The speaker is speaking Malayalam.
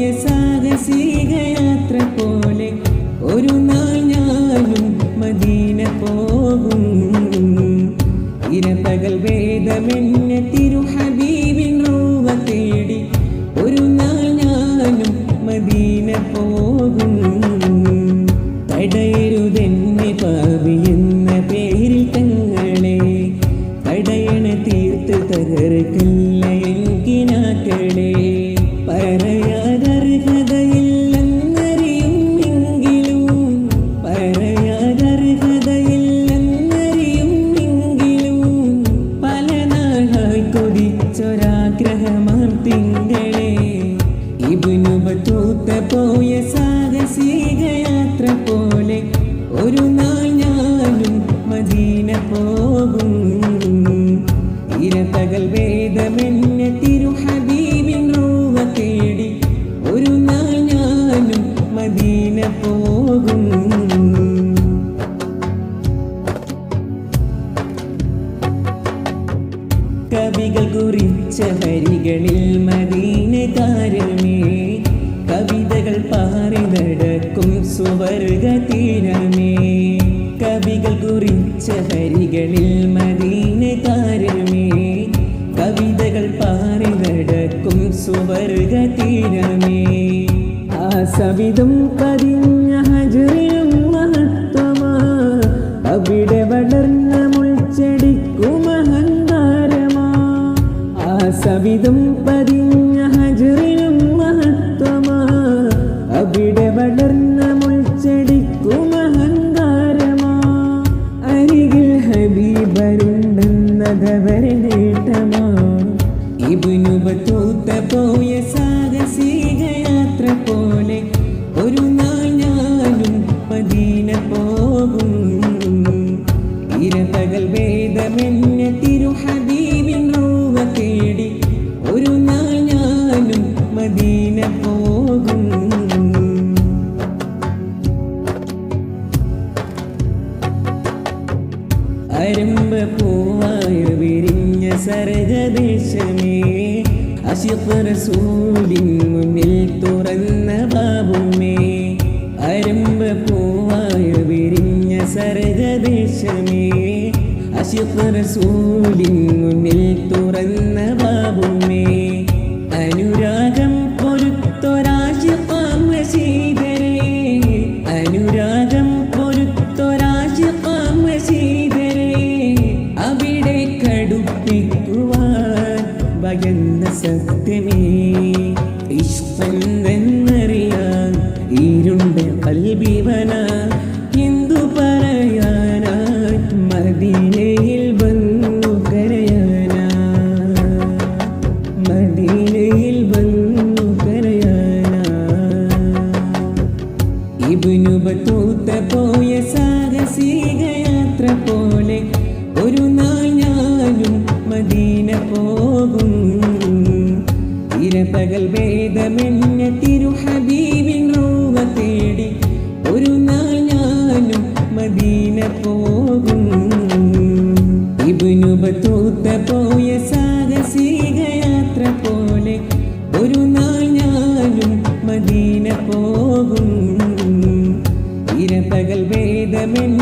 പോയ സാഹസികയാത്ര പോലെ ഒരു നാൾ ഞാനും മദീന പോകും. ഇരപകൽ വേദമെന്നെ തിരുഹബീബിൻ രൂപ തേടി ഒരു നാൾ ഞാനും മദീന പോകും. തടയരുതെന്നെ പാവി എന്ന പേരിൽ തങ്ങളെ തടയണ തീർത്ത് തകർക്കില്ല എങ്കിനാക്കളെ പറയാതർഹതയില്ലെന്നറിയും ബത്തൂത്ത സാഹസിക യാത്ര പോലെ ഒരു നാൾ ഞാനും മദീന പോകും ഇരതകൽ വേദമെന്നെ തിരുഹബീബിൻ രൂപ തേടി ഒരു നാൾ ഞാനും മദീന പോകും കവികൾ കുറിച്ച വരികളിൽ മദീന തീരമേ. കവികൾ കുറിച്ച വരികളിൽ മദീന താരമേ. കവിതകൾ പാറി നടക്കും ആ സവിധം പതിഞ്ഞ ഹബീബരുണ്ടെന്നതവരെ നേട്ടമാ ഇബ്നു പോയ സാഹസിക യാത്ര പോലെ ഒരു നാൾ ഞാനും മദീന പോകും ഇരപകൽ വേദമെന്നെ തിരുഹബീബിൻ റൂവ തേടി ഒരു നാൾ ഞാനും മദീന പോകും അരമ്പ പൂവായ വിരിഞ്ഞ സരഗദേശമേ അശിഫ് റസൂലിൻ മുന്നിൽ തുറന്ന ബാബുമേ അരമ്പ പൂവായി വിരിഞ്ഞ സരഗദേശമേ അശിഫ് റസൂലിൻ മുന്നിൽ തുറന്ന ബാബുമേ അനുരാഗം ഭയന്ന സത്യമേ. ഇഷ്ടമെന്നറിയാൻ ഇരുണ്ട കൽബിവന. എന്തു പറയാനായി മദീനയിൽ വന്നു കരയാനാ. മദീനയിൽ വന്നു കരയാനാ. ഇബ്നു ബത്തൂത്ത പോയ സാഹസികയാത്ര പോലെ ഒരു നാൾ ഞാനും മദീന പോകും. ഇരപകൽ ഭേദമെന്നെ തിരു ഹബീബിൻ റൂപ തേടി ഒരു നാൾ ഞാനും മദീന പോകും. ഇബിനു ബത്തൂത്ത പോയ സാഹസിക യാത്ര പോലെ ഒരു നാൾ ഞാനും മദീന പോകും. ഇരപകൽ ഭേദമെന്നെ